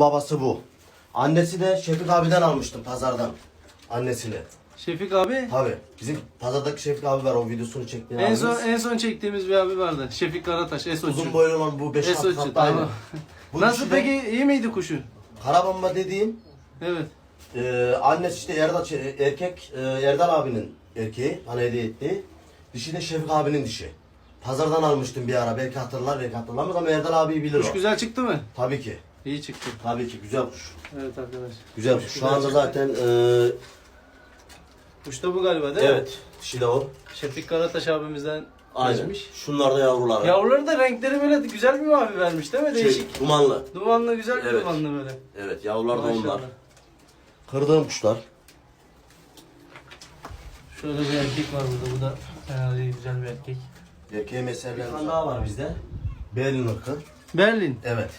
babası bu. Annesi de Şefik abiden almıştım pazardan. Annesini. Şefik abi. Tabi. Bizim pazardaki Şefik abi var o videosunu çektiğini En son en son çektiğimiz bir abi vardı. Şefik Karataş, Esoçu. Uzun boylu olan bu 5 Esoçu, katlı tamam. aynı. Bu Nasıl de peki iyi miydi kuşu? Karabamba dediğim Evet. e, annesi işte Erdal, erkek e, Erdal abinin erkeği bana hediye etti. Dişi de Şefik abinin dişi. Pazardan almıştım bir ara belki hatırlar belki hatırlamaz ama Erdal abi bilir Kuş o. güzel çıktı mı? Tabii ki. İyi çıktı. Tabii ki güzel kuş. Evet arkadaş. Güzel Kuş. Şu anda zaten e, Kuş da bu galiba değil mi? evet dişi de o. Şefik Karataş abimizden Aynen. geçmiş. Şunlar da yavruları. Yavruları da renkleri böyle güzel bir mavi vermiş değil mi? Şey, Değişik. dumanlı. Dumanlı güzel bir Evet. dumanlı böyle. Evet yavrular da Maşallah. onlar. Kırdığım kuşlar. Şöyle bir erkek var burada. Bu da fena değil güzel bir erkek. Erkeğe meselelerimiz daha var bizde. Berlin ırkı. Berlin. Evet.